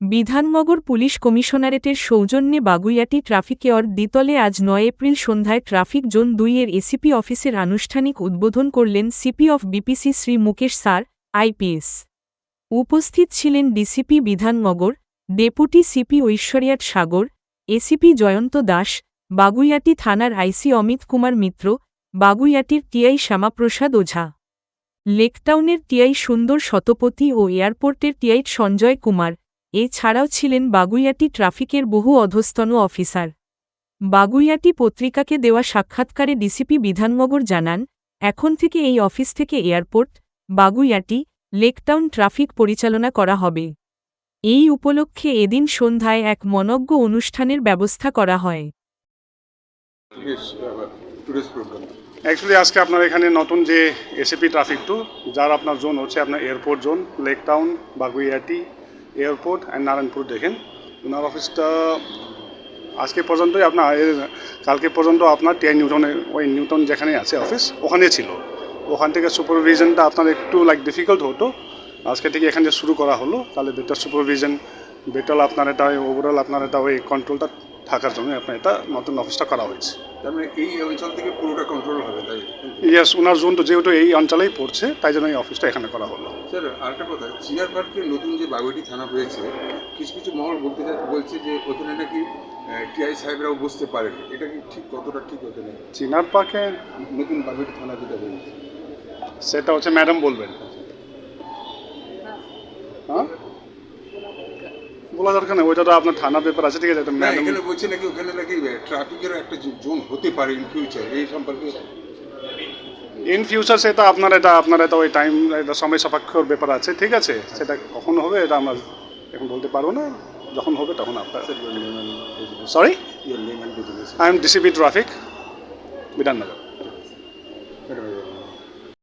Bidhannagar police কমিশনারেটের সৌজন্যে বাগুইয়াটি ট্রাফিকেয়র দ্বিতলে আজ নয় এপ্রিল সন্ধ্যায় ট্রাফিক জোন দুই এর এসিপি অফিসের আনুষ্ঠানিক উদ্বোধন করলেন CP of BPC Shri Mukesh sir, IPS. উপস্থিত ছিলেন ডিসিপি বিধাননগর, ডেপুটি সিপি ঐশ্বরিয়াট সাগর, এসিপি জয়ন্ত দাস, বাগুইয়াটি থানার আইসি অমিত কুমার মিত্র, বাগুইয়াটির টিআই শ্যামাপ্রসাদ ওঝা। লেকটাউনের টিআই সুন্দর শতপতি ও এয়ারপোর্টের টিআই সঞ্জয় কুমার এছাড়াও ছিলেন বাগুইয়াটি ট্রাফিকের বহু অধস্তন অফিসার বাগুইয়াটি পত্রিকাকে দেওয়া সাক্ষাৎকারে ডিসিপি বিধাননগর জানান, এখন থেকে এই অফিস থেকে এয়ারপোর্ট, বাগুইয়াটি, লেকটাউন ট্রাফিক পরিচালনা করা হবে এই উপলক্ষে এদিন সন্ধ্যায় এক মনজ্ঞ অনুষ্ঠানের ব্যবস্থা করা হয়. অ্যাকচুয়ালি আজকে আপনার এখানে নতুন যে এসিপি ট্রাফিক টু, যার আপনার জোন হচ্ছে আপনার airport zone lake town Baguiati airport and Narayanpur দেখেন। ওনার অফিসটা আজকে পর্যন্তই আপনার কালকে পর্যন্ত আপনার টিআই নিউটনে ওই নিউটন যেখানে আছে অফিস ওখানে ছিল। ওখান থেকে সুপারভিশনটা আপনার একটু লাইক ডিফিকাল্ট হতো। আজকে থেকে এখানে শুরু করা হলো। তাহলে বেটার সুপারভিশন বেটার আপনার এটা ওভারঅল আপনার এটা ওই কন্ট্রোলটা থাকার জন্য আপনার এটা নতুন অফিসটা করা হয়েছে। মানে এই অঞ্চল থেকে পুরোটা কন্ট্রোল হবে তাই? ইয়েস ওনার জোন তো যেহেতু এই অঞ্চলেই পড়ছে তাই জন্য এই অফিসটা এখানে করা হলো। স্যার আরেকটা কথা চিনার পার্কে নতুন যে বাগুইটি থানা হয়েছে কিছু কিছু মহল বলতে যা- বলছে যে ওখানে নাকি টিআই সাহেবরাও বসতে পারেন। এটা কি ঠিক কতটা ঠিক ওখানে চিনার পাকে নতুন বাগুইটি থানা যেটা হয়েছে। সেটা হচ্ছে ম্যাডাম বলবেন। হ্যাঁ? বলা দরকার নেই ওইটা তো আপনার থানা পেপার আছে ঠিক আছে এটা না ম্যাডাম এখানে বলছে নাকি ওখানে নাকি ট্রাফিকের একটা জোন হতে পারে ইন ফিউচার এই সম্পর্কে। ইন ফিউচার সেটা আপনার এটা আপনার এটা ওই টাইম এটা সময় সাপেক্ষর ব্যাপার আছে ঠিক আছে? সেটা কখন হবে এটা আমরা এখন বলতে পারব না। যখন হবে তখন আপনার sorry I am DCP traffic Bidhannagar